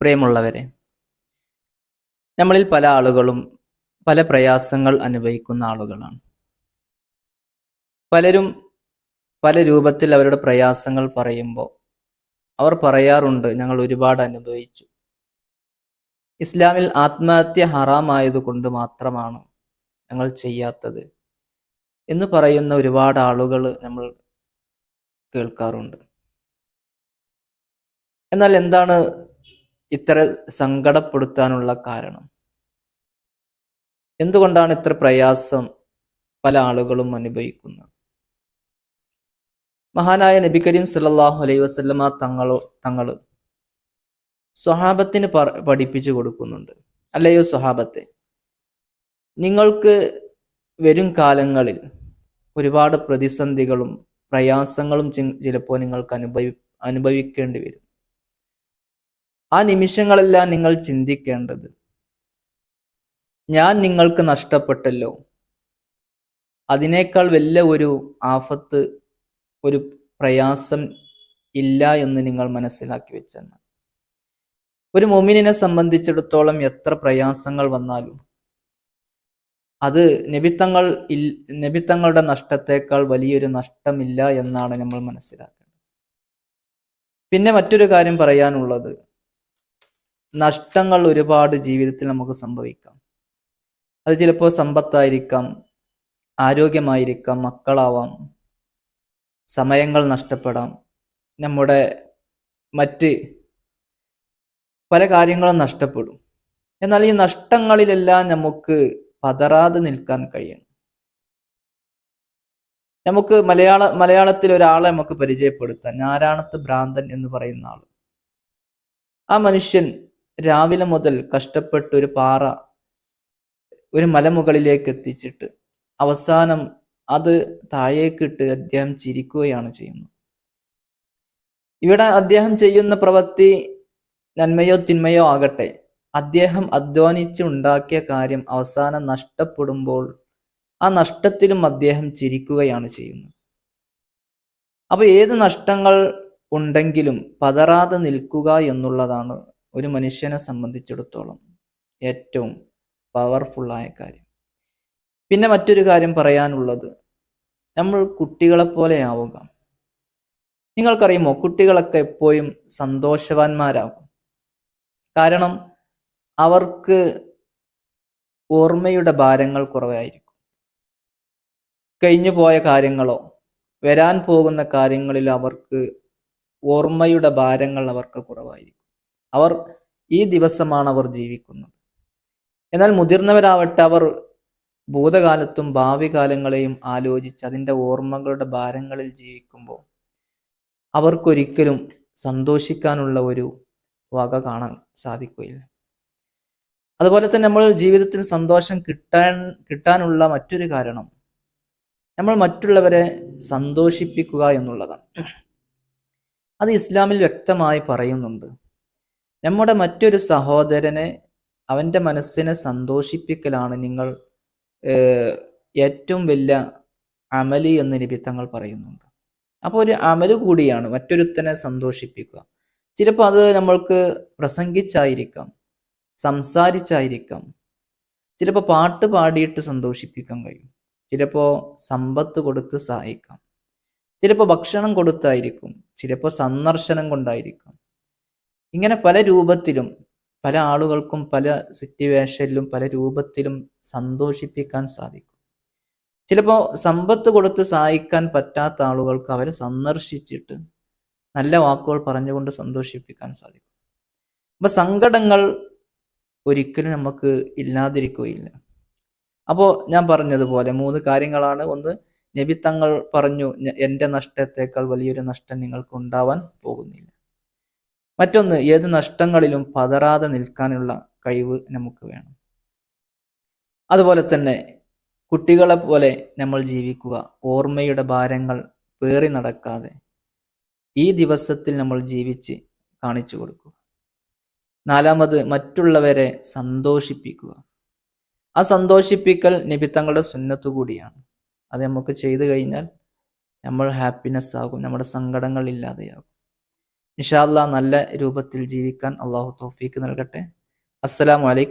പ്രിയമുള്ളവരെ നമ്മളിൽ പല ആളുകളും പല പ്രയാസങ്ങൾ അനുഭവിക്കുന്ന ആളുകളാണ്. പലരും പല രൂപത്തിൽ അവരുടെ പ്രയാസങ്ങൾ പറയുമ്പോൾ അവർ പറയാറുണ്ട് ഞങ്ങൾ ഒരുപാട് അനുഭവിച്ചു. ഇസ്ലാമിൽ ആത്മഹത്യ ഹറാമായതുകൊണ്ട് മാത്രമാണ് ഞങ്ങൾ ചെയ്യാത്തത് എന്ന് പറയുന്ന ഒരുപാട് ആളുകൾ നമ്മൾ കേൾക്കാറുണ്ട്. എന്നാൽ എന്താണ് ഇത്ര സങ്കടപ്പെടുത്താനുള്ള കാരണം? എന്തുകൊണ്ടാണ് ഇത്ര പ്രയാസം പല ആളുകളും അനുഭവിക്കുന്നത്? മഹാനായ നബി കരീം സല്ലല്ലാഹു അലൈഹി വസല്ലമ തങ്ങളോ തങ്ങൾ സ്വഹാബത്തിന് പഠിപ്പിച്ചു കൊടുക്കുന്നുണ്ട്. അല്ലയോ സ്വഹാബത്തെ? നിങ്ങൾക്ക് വരും കാലങ്ങളിൽ ഒരുപാട് പ്രതിസന്ധികളും പ്രയാസങ്ങളും ചിലപ്പോൾ നിങ്ങൾക്ക് അനുഭവി അനുഭവിക്കേണ്ടി വരും. ആ നിമിഷങ്ങളെല്ലാം നിങ്ങൾ ചിന്തിക്കേണ്ടത്. ഞാൻ നിങ്ങൾക്ക് നഷ്ടപ്പെട്ടല്ലോ. അതിനേക്കാൾ വലിയ ഒരു ആഫത്ത് ഒരു പ്രയാസം ഇല്ല എന്ന് നിങ്ങൾ മനസ്സിലാക്കി വെച്ചെന്ന്. ഒരു മൊമിനിനെ സംബന്ധിച്ചിടത്തോളം എത്ര പ്രയാസങ്ങൾ വന്നാലും അത് നബിത്തങ്ങൾ ഇൽ നബിത്തങ്ങളുടെ നഷ്ടത്തേക്കാൾ വലിയൊരു നഷ്ടമില്ല എന്നാണ് നമ്മൾ മനസ്സിലാക്കേണ്ടത്. പിന്നെ മറ്റൊരു കാര്യം പറയാനുള്ളത്. നഷ്ടങ്ങൾ ഒരുപാട് ജീവിതത്തിൽ നമുക്ക് സംഭവിക്കാം. അത് ചിലപ്പോൾ സമ്പത്തായിരിക്കാം ആരോഗ്യമായിരിക്കാം മക്കളാവാം സമയങ്ങൾ നഷ്ടപ്പെടാം. നമ്മുടെ മറ്റ് പല കാര്യങ്ങളും നഷ്ടപ്പെടും. എന്നാൽ ഈ നഷ്ടങ്ങളിലെല്ലാം നമുക്ക് പതറാതെ നിൽക്കാൻ കഴിയണം. നമുക്ക് മലയാള മലയാളത്തിൽ ഒരാളെ നമുക്ക് പരിചയപ്പെടുത്താം. ഞാരാണത്ത് ഭ്രാന്തൻ എന്ന് പറയുന്ന ആൾ ആ മനുഷ്യൻ രാവിലെ മുതൽ കഷ്ടപ്പെട്ട് ഒരു പാറ ഒരു മലമുകളിലേക്ക് എത്തിച്ചിട്ട് അവസാനം അത് താഴേക്കിട്ട് അദ്ദേഹം ചിരിക്കുകയാണ് ചെയ്യുന്നത്. ഇവിടെ അദ്ദേഹം ചെയ്യുന്ന പ്രവൃത്തി നന്മയോ തിന്മയോ ആകട്ടെ. അദ്ദേഹം അധ്വാനിച്ച് ഉണ്ടാക്കിയ കാര്യം അവസാനം നഷ്ടപ്പെടുമ്പോൾ ആ നഷ്ടത്തിലും അദ്ദേഹം ചിരിക്കുകയാണ് ചെയ്യുന്നത്. അപ്പൊ ഏത് നഷ്ടങ്ങൾ ഉണ്ടെങ്കിലും പതറാതെ നിൽക്കുക എന്നുള്ളതാണ് ഒരു മനുഷ്യനെ സംബന്ധിച്ചിടത്തോളം ഏറ്റവും പവർഫുള്ളായ കാര്യം. പിന്നെ മറ്റൊരു കാര്യം പറയാനുള്ളത് നമ്മൾ കുട്ടികളെപ്പോലെ ആവുക. നിങ്ങൾക്കറിയുമോ കുട്ടികളൊക്കെ എപ്പോഴും സന്തോഷവാന്മാരാകും. കാരണം അവർക്ക് ഓർമ്മയുടെ ഭാരങ്ങൾ കുറവായിരിക്കും. കഴിഞ്ഞു പോയ കാര്യങ്ങളോ വരാൻ പോകുന്ന കാര്യങ്ങളിലോ അവർക്ക് ഓർമ്മയുടെ ഭാരങ്ങൾ അവർക്ക് കുറവായിരിക്കും. അവർ ഈ ദിവസമാണ് അവർ ജീവിക്കുന്നത്. എന്നാൽ മുതിർന്നവരാവട്ടെ അവർ ഭൂതകാലത്തും ഭാവി കാലങ്ങളെയും ആലോചിച്ച് അതിന്റെ ഓർമ്മകളുടെ ഭാരങ്ങളിൽ ജീവിക്കുമ്പോൾ അവർക്കൊരിക്കലും സന്തോഷിക്കാനുള്ള ഒരു വക കാണാൻ സാധിക്കുകയില്ല. അതുപോലെ തന്നെ നമ്മൾ ജീവിതത്തിൽ സന്തോഷം കിട്ടാൻ കിട്ടാനുള്ള മറ്റൊരു കാരണം നമ്മൾ മറ്റുള്ളവരെ സന്തോഷിപ്പിക്കുക എന്നുള്ളതാണ്. അത് ഇസ്ലാമിൽ വ്യക്തമായി പറയുന്നുണ്ട്. നമ്മുടെ മറ്റൊരു സഹോദരനെ അവന്റെ മനസ്സിനെ സന്തോഷിപ്പിക്കലാണ് നിങ്ങൾ ഏറ്റവും വലിയ അമലി എന്ന് തങ്ങൾ പറയുന്നുണ്ട്. അപ്പോൾ ഒരു അമൽ കൂടിയാണ് മറ്റൊരുത്തനെ സന്തോഷിപ്പിക്കുക. ചിലപ്പോൾ അത് നമ്മൾക്ക് പ്രസംഗിച്ചായിരിക്കാം സംസാരിച്ചായിരിക്കാം. ചിലപ്പോൾ പാട്ട് പാടിയിട്ട് സന്തോഷിപ്പിക്കാൻ കഴിയും. ചിലപ്പോൾ സമ്പത്ത് കൊടുത്ത് സഹായിക്കാം. ചിലപ്പോൾ ഭക്ഷണം കൊടുത്തായിരിക്കും. ചിലപ്പോൾ സന്ദർശനം കൊണ്ടായിരിക്കാം. ഇങ്ങനെ പല രൂപത്തിലും പല ആളുകൾക്കും പല സിറ്റുവേഷനിലും പല രൂപത്തിലും സന്തോഷിപ്പിക്കാൻ സാധിക്കും. ചിലപ്പോൾ സമ്പത്ത് കൊടുത്ത് സഹായിക്കാൻ പറ്റാത്ത ആളുകൾക്ക് അവരെ സന്ദർശിച്ചിട്ട് നല്ല വാക്കുകൾ പറഞ്ഞുകൊണ്ട് സന്തോഷിപ്പിക്കാൻ സാധിക്കും. അപ്പൊ സങ്കടങ്ങൾ ഒരിക്കലും നമുക്ക് ഇല്ലാതിരിക്കുകയില്ല. അപ്പോൾ ഞാൻ പറഞ്ഞതുപോലെ മൂന്ന് കാര്യങ്ങളാണ്. ഒന്ന് നബി തങ്ങൾ പറഞ്ഞു "ഞ- എന്റെ നഷ്ടത്തേക്കാൾ വലിയൊരു നഷ്ടം നിങ്ങൾക്ക് ഉണ്ടാവാൻ പോകുന്നില്ല. മറ്റൊന്ന് ഏത് നഷ്ടങ്ങളിലും പതറാതെ നിൽക്കാനുള്ള കഴിവ് നമുക്ക് വേണം. അതുപോലെ തന്നെ കുട്ടികളെ പോലെ നമ്മൾ ജീവിക്കുക ഓർമ്മയുടെ ഭാരങ്ങൾ പേറി നടക്കാതെ ഈ ദിവസത്തിൽ നമ്മൾ ജീവിച്ച് കാണിച്ചു കൊടുക്കുക. നാലാമത് മറ്റുള്ളവരെ സന്തോഷിപ്പിക്കുക. ആ സന്തോഷിപ്പിക്കൽ നിബിത്തങ്ങളുടെ സുന്നത്തു കൂടിയാണ്. അത് നമുക്ക് ചെയ്തു കഴിഞ്ഞാൽ നമ്മൾ ഹാപ്പിനെസ് ആകും നമ്മുടെ സങ്കടങ്ങൾ ഇല്ലാതെയാകും. ഇൻഷാല്ല നല്ല രൂപത്തിൽ ജീവിക്കാൻ അള്ളാഹു തോഫീക്ക് നൽകട്ടെ. അസ്സലാമു അലൈക്കും